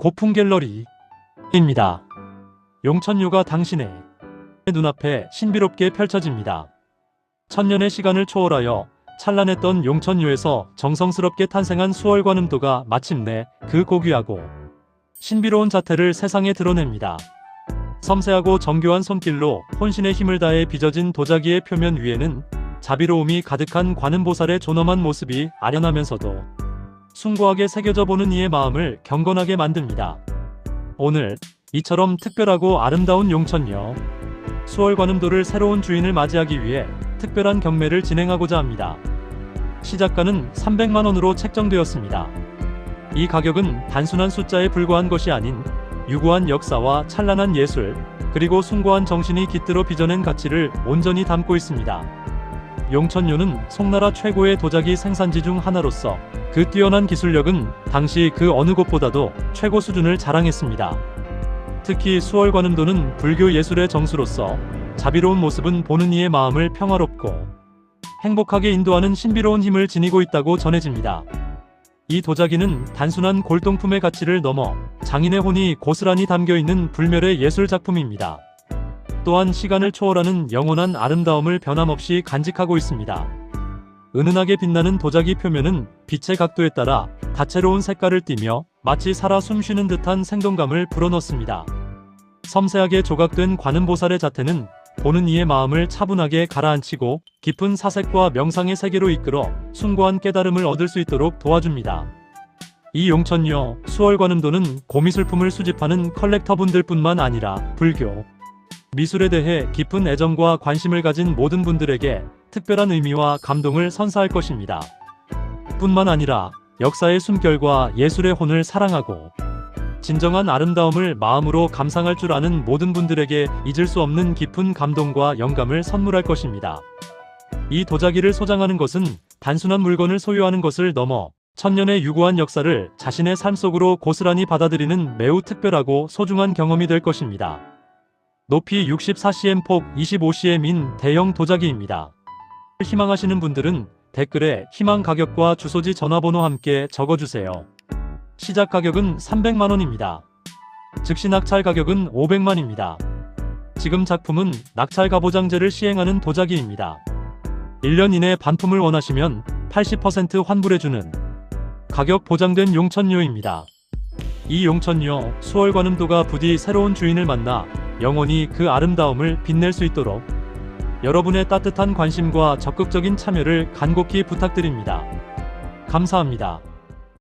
고풍 갤러리입니다. 용천유가 당신의 눈앞에 신비롭게 펼쳐집니다. 천년의 시간을 초월하여 찬란했던 용천유에서 정성스럽게 탄생한 수월관음도가 마침내 그 고귀하고 신비로운 자태를 세상에 드러냅니다. 섬세하고 정교한 손길로 혼신의 힘을 다해 빚어진 도자기의 표면 위에는 자비로움이 가득한 관음보살의 존엄한 모습이 아련하면서도 숭고하게 새겨져 보는 이의 마음을 경건하게 만듭니다. 오늘 이처럼 특별하고 아름다운 용천여 수월 관음도를 새로운 주인을 맞이하기 위해 특별한 경매를 진행하고자 합니다. 시작가는 300만 원으로 책정되었습니다. 이 가격은 단순한 숫자에 불과한 것이 아닌 유구한 역사와 찬란한 예술, 그리고 숭고한 정신이 깃들어 빚어낸 가치를 온전히 담고 있습니다. 용천유는 송나라 최고의 도자기 생산지 중 하나로서 그 뛰어난 기술력은 당시 그 어느 곳보다도 최고 수준을 자랑했습니다. 특히 수월관음도는 불교 예술의 정수로서 자비로운 모습은 보는 이의 마음을 평화롭고 행복하게 인도하는 신비로운 힘을 지니고 있다고 전해집니다. 이 도자기는 단순한 골동품의 가치를 넘어 장인의 혼이 고스란히 담겨 있는 불멸의 예술 작품입니다. 또한 시간을 초월하는 영원한 아름다움을 변함없이 간직하고 있습니다. 은은하게 빛나는 도자기 표면은 빛의 각도에 따라 다채로운 색깔을 띠며 마치 살아 숨쉬는 듯한 생동감을 불어넣습니다. 섬세하게 조각된 관음보살의 자태는 보는 이의 마음을 차분하게 가라앉히고 깊은 사색과 명상의 세계로 이끌어 숭고한 깨달음을 얻을 수 있도록 도와줍니다. 이 용천여 수월관음도는 고미술품을 수집하는 컬렉터분들뿐만 아니라 불교, 미술에 대해 깊은 애정과 관심을 가진 모든 분들에게 특별한 의미와 감동을 선사할 것입니다. 뿐만 아니라 역사의 숨결과 예술의 혼을 사랑하고 진정한 아름다움을 마음으로 감상할 줄 아는 모든 분들에게 잊을 수 없는 깊은 감동과 영감을 선물할 것입니다. 이 도자기를 소장하는 것은 단순한 물건을 소유하는 것을 넘어 천년의 유구한 역사를 자신의 삶 속으로 고스란히 받아들이는 매우 특별하고 소중한 경험이 될 것입니다. 높이 64cm 폭 25cm인 대형 도자기입니다. 희망하시는 분들은 댓글에 희망 가격과 주소지 전화번호 함께 적어주세요. 시작 가격은 300만원입니다. 즉시 낙찰 가격은 500만입니다. 지금 작품은 낙찰 가보장제를 시행하는 도자기입니다. 1년 이내 반품을 원하시면 80% 환불해주는 가격 보장된 용천료입니다. 이 용천료 수월관음도가 부디 새로운 주인을 만나 영원히 그 아름다움을 빛낼 수 있도록 여러분의 따뜻한 관심과 적극적인 참여를 간곡히 부탁드립니다. 감사합니다.